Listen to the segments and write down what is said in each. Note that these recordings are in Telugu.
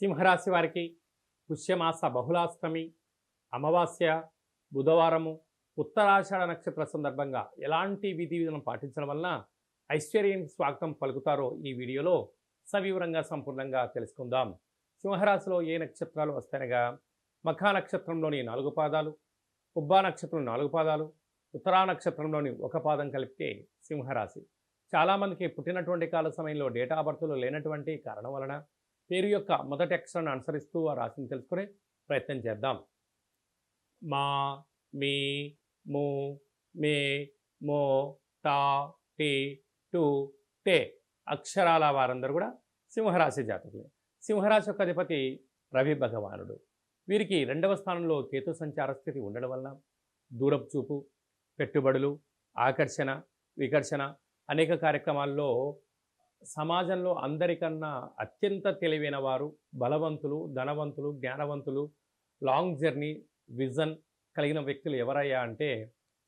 సింహరాశి వారికి పుష్యమాస బహుళాష్టమి అమావాస్య బుధవారము ఉత్తరాషాఢ నక్షత్ర సందర్భంగా ఎలాంటి విధి విధానం పాటించడం వలన ఐశ్వర్యానికి స్వాగతం పలుకుతారో ఈ వీడియోలో సవివరంగా సంపూర్ణంగా తెలుసుకుందాం. సింహరాశిలో ఏ నక్షత్రాలు వస్తాయనగా మఖా నక్షత్రంలోని నాలుగు పాదాలు ఉబ్బా నక్షత్రం నాలుగు పాదాలు ఉత్తరా నక్షత్రంలోని ఒక పాదం కలిపితే సింహరాశి. చాలామందికి పుట్టినటువంటి కాల సమయంలో డేటా బర్త్లు లేనటువంటి కారణం వలన పేరు యొక్క మొదటి అక్షరాన్ని అనుసరిస్తూ ఆ రాశిని తెలుసుకునే ప్రయత్నం చేద్దాం. మా మీ ము మే మో టా టి టు టే అక్షరాల వారందరూ కూడా సింహరాశి జాతకులే. సింహరాశి యొక్క అధిపతి రవి భగవానుడు. వీరికి రెండవ స్థానంలో కేతు సంచార స్థితి ఉండడం వలన దూరపు చూపు పెట్టుబడులు ఆకర్షణ వికర్షణ అనేక కార్యక్రమాల్లో సమాజంలో అందరికన్నా అత్యంత తెలివైన వారు బలవంతులు ధనవంతులు జ్ఞానవంతులు లాంగ్ జర్నీ విజన్ కలిగిన వ్యక్తులు ఎవరయ్యా అంటే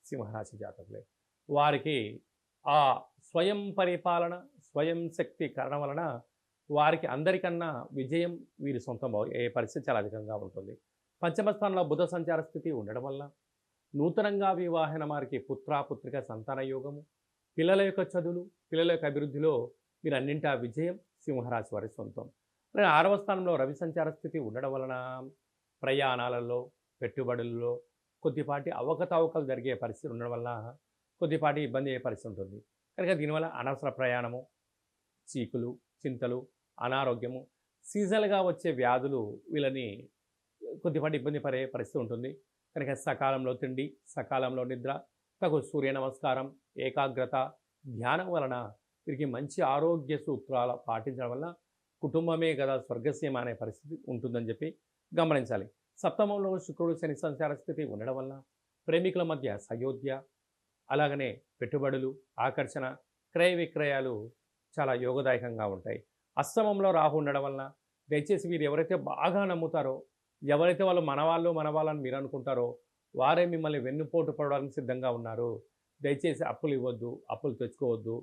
సింహరాశి జాతకులే. వారికి ఆ స్వయం పరిపాలన స్వయం శక్తి కారణం వలన వారికి అందరికన్నా విజయం వీరి సొంతం అయ్యే పరిస్థితి చాలా అధికంగా ఉంటుంది. పంచమ స్థానంలో బుధ సంచార స్థితి ఉండడం వల్ల నూతనంగా వివాహన వారికి పుత్ర పుత్రిక సంతాన యోగము పిల్లల యొక్క చదువులు పిల్లల యొక్క అభివృద్ధిలో మీరు విజయం సింహరాశి వారి సొంతం. అలాగే ఆరవ స్థానంలో రవి సంచార స్థితి ఉండడం వలన ప్రయాణాలలో పెట్టుబడుల్లో కొద్దిపాటి అవకతవకలు జరిగే పరిస్థితి ఉండడం వల్ల కొద్దిపాటి ఇబ్బంది అయ్యే పరిస్థితి ఉంటుంది. కనుక దీనివల్ల అనవసర ప్రయాణము చీకులు చింతలు అనారోగ్యము సీజనల్గా వచ్చే వ్యాధులు వీళ్ళని కొద్దిపాటి ఇబ్బంది పడే పరిస్థితి ఉంటుంది. కనుక సకాలంలో తిండి సకాలంలో నిద్ర తగు సూర్య నమస్కారం ఏకాగ్రత ధ్యానం వలన వీరికి మంచి ఆరోగ్య సూత్రాలు పాటించడం వల్ల కుటుంబమే కదా స్వర్గస్యం అనే పరిస్థితి ఉంటుందని చెప్పి గమనించాలి. సప్తమంలో శుక్రుడు శని సంచార స్థితి ఉండడం వల్ల ప్రేమికుల మధ్య సయోధ్య అలాగనే పెట్టుబడులు ఆకర్షణ క్రయ విక్రయాలు చాలా యోగదాయకంగా ఉంటాయి. అస్తమంలో రాహు ఉండడం వలన దయచేసి వీరు ఎవరైతే బాగా నమ్ముతారో ఎవరైతే వాళ్ళు మనవాళ్ళు మనవాళ్ళని మీరు అనుకుంటారో వారే మిమ్మల్ని వెన్నుపోటు పడడానికి సిద్ధంగా ఉన్నారు. దయచేసి అప్పులు ఇవ్వద్దు అప్పులు తెచ్చుకోవద్దు.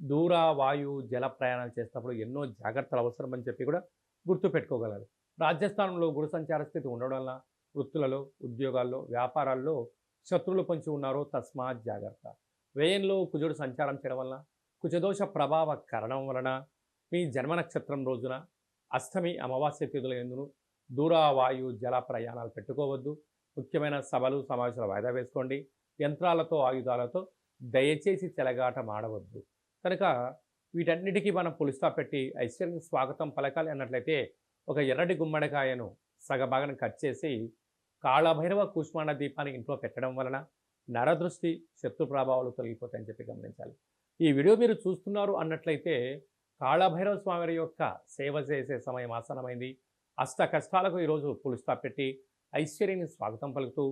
దూర వాయు జల ప్రయాణాలు చేసినప్పుడు ఎన్నో జాగ్రత్తలు అవసరం అని చెప్పి కూడా గుర్తుపెట్టుకోగలరు. రాజస్థానంలో గురు సంచార స్థితి ఉండడం వల్ల వృత్తులలో ఉద్యోగాల్లో వ్యాపారాల్లో శత్రువులు పొంచి ఉన్నారో. తస్మాత్ జాగ్రత్త. వ్యయంలో కుజుడు సంచారం చేయడం వలన కుజదోష ప్రభావ కారణం వలన మీ జన్మ నక్షత్రం రోజున అష్టమి అమావాస్య తిథుల ఎందును దూరవాయు జల ప్రయాణాలు పెట్టుకోవద్దు. ముఖ్యమైన సభలు సమావేశాలు వాయిదా వేసుకోండి. యంత్రాలతో ఆయుధాలతో దయచేసి చెలగాట మాడవద్దు కనుక వీటన్నిటికీ మనం పులిస్తా పెట్టి ఐశ్వర్యం స్వాగతం పలకాలి అన్నట్లయితే ఒక ఎర్రటి గుమ్మడికాయను సగభాగం కట్ చేసి కాళభైరవ కూష్మాండ దీపాన్ని ఇంట్లో పెట్టడం వలన నరదృష్టి శత్రు ప్రభావాలు తొలగిపోతాయని చెప్పి గమనించాలి. ఈ వీడియో మీరు చూస్తున్నారు అన్నట్లయితే కాళభైరవ స్వామి యొక్క సేవ చేసే సమయం ఆసనమైంది అష్ట కష్టాలకు ఈరోజు పులుస్తా పెట్టి ఐశ్వర్యాన్ని స్వాగతం పలుకుతూ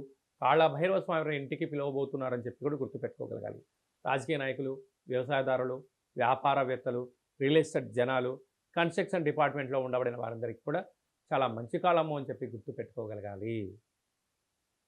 కాళభైరవ స్వామి ఇంటికి పిలువబోతున్నారని చెప్పి కూడా గుర్తుపెట్టుకోగలగాలి. రాజకీయ నాయకులు వ్యవసాయదారులు వ్యాపారవేత్తలు రియల్ ఎస్టేట్ జనాలు కన్స్ట్రక్షన్ డిపార్ట్మెంట్లో ఉండబడిన వారందరికీ కూడా చాలా మంచి కాలము అని చెప్పి గుర్తుపెట్టుకోగలగాలి.